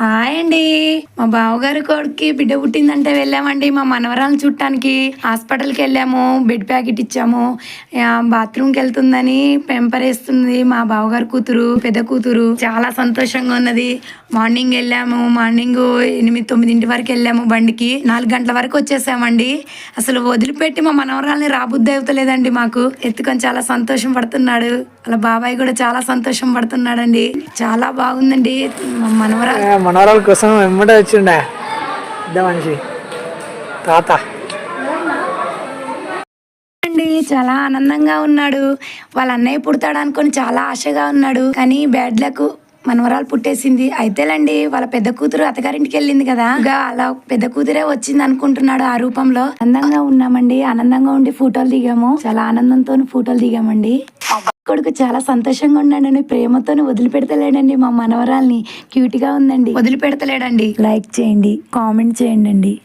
Hi అండి. మా బావగారి కొడుక్కి బిడ్డ పుట్టిందంటే వెళ్ళామండి మా మనవరాలను చుట్టానికి హాస్పిటల్కి వెళ్ళాము బెడ్ ప్యాకెట్ ఇచ్చాము. బాత్రూమ్కి వెళ్తుందని పెంపరేస్తుంది మా బావగారి కూతురు పెద్ద కూతురు. చాలా సంతోషంగా ఉన్నది. మార్నింగ్ వెళ్ళాము మార్నింగ్ ఎనిమిది తొమ్మిదింటి వరకు వెళ్ళాము బండికి. నాలుగు గంటల వరకు వచ్చేసామండి. అసలు వదిలిపెట్టి మా మనవరాల్ని రాబుద్ది అవుతలేదండి మాకు. ఎత్తుకొని చాలా సంతోషం పడుతున్నాడు. అలా బాబాయ్ కూడా చాలా సంతోషం పడుతున్నాడండి. చాలా బాగుందండి. మా మనవరాలు మనవరాల కోసం వెంబడే వచ్చిండే. పెద్ద మనిషి. తాత. అండి చాలా ఆనందంగా ఉన్నాడు. వాళ్ళ అన్నయ్య పుడతాడు అనుకొని చాలా ఆశగా ఉన్నాడు. కానీ బ్యాడ్ లక్ మనవరాలు పుట్టేసింది. అయితేలండి వాళ్ళ పెద్ద కూతురు అత్తగారింటికి వెళ్ళింది కదా. ఇంకా అలా పెద్ద కూతురే వచ్చింది అనుకుంటున్నాడు ఆ రూపంలో. అందంగా ఉన్నామండి. ఆనందంగా ఉండి ఫోటోలు దిగాము. చాలా ఆనందంతో ఫోటోలు దిగామండి. కొడుకు చాలా సంతోషంగా ఉన్నాడండి ప్రేమతో వదిలిపెడతలేడండి మా మనవరాల్ని. క్యూట్గా ఉందండి. వదిలిపెడతలేడండి. లైక్ చేయండి కామెంట్ చేయండి